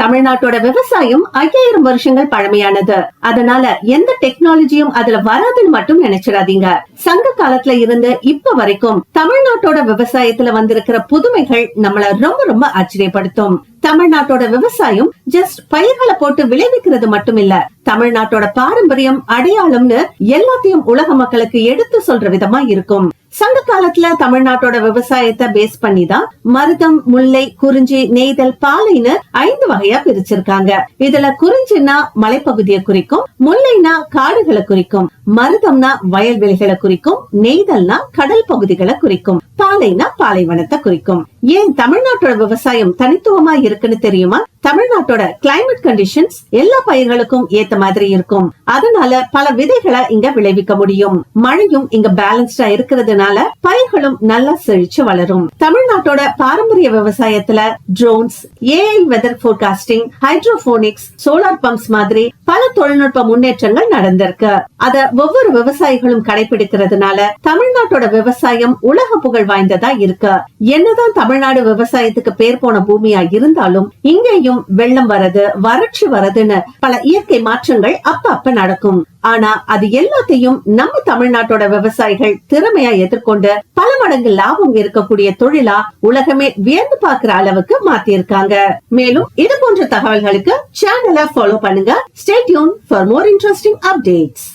தமிழ்நாட்டோட விவசாயம் ஐயாயிரம் வருஷங்கள் பழமையானது. அதனால எந்த டெக்னாலஜியும் அதுல வராதுன்னு மட்டும் நினைச்சிடாதீங்க. சங்க காலத்துல இருந்து இப்ப வரைக்கும் தமிழ்நாட்டோட விவசாயத்துல வந்திருக்கிற புதுமைகள் நம்மள ரொம்ப ரொம்ப ஆச்சரியப்படுத்தும். தமிழ்நாட்டோட விவசாயம் ஜஸ்ட் பயிர்களை போட்டு விளைவிக்கிறது மட்டும் இல்ல தமிழ்நாட்டோட பாரம்பரியம் அடையாளம்னு எல்லாத்தையும் உலக மக்களுக்கு எடுத்து சொல்ற விதமா இருக்கும். சங்க காலத்துல தமிழ்நாட்டோட விவசாயத்தை பேஸ் பண்ணி தான் மருதம் முல்லை குறிஞ்சி நெய்தல் பாலைன்னு ஐந்து வகையா பிரிச்சிருக்காங்க. இதுல குறிஞ்சின்னா மலைப்பகுதியை குறிக்கும் முல்லைனா காடுகளை குறிக்கும் மருதம்னா வயல்வெளிகளை குறிக்கும் நெய்தல்னா கடல் பகுதிகளை குறிக்கும் பாலைனா பாலைவனத்தை குறிக்கும். ஏன் தமிழ்நாட்டோட விவசாயம் தனித்துவமா இருக்குன்னு தெரியுமா? தமிழ்நாட்டோட கிளைமேட் கண்டிஷன்ஸ் எல்லா பயிர்களுக்கும் ஏத்த மாதிரி இருக்கும். அதனால பல விதைகளை இங்க விளைவிக்க முடியும். மழையும் இங்க பேலன்ஸ்டா இருக்கிறதுனால பயிர்களும் நல்லா செழிச்சு வளரும். தமிழ்நாட்டோட பாரம்பரிய விவசாயத்துல drones AI weather forecasting hydroponics solar pumps மாதிரி பல தொழில்நுட்ப முன்னேற்றங்கள் நடந்திருக்கு. அத ஒவ்வொரு விவசாயிகளும் கடைபிடிக்கிறதுனால தமிழ்நாட்டோட விவசாயம் உலக புகழ் வாய்ந்ததா இருக்கு. என்னதான் தமிழ்நாடு விவசாயத்துக்கு பேர் போன பூமியா இருந்தாலும் இங்கேயும் வெள்ளம் வரது வறட்சி வரதுன்னு பல இயற்கை மாற்றங்கள் அப்ப அப்ப நடக்கும். ஆனா அது எல்லாத்தையும் நம்ம தமிழ்நாட்டோட விவசாயிகள் திறமையா எதிர்கொண்டு பல மடங்கு லாபம் இருக்கக்கூடிய தொழிலா உலகமே வியந்து பாக்குற அளவுக்கு மாத்திருக்காங்க மேலும் இது போன்ற தகவல்களுக்கு சேனலை ஃபாலோ பண்ணுங்க. Stay tuned for more interesting updates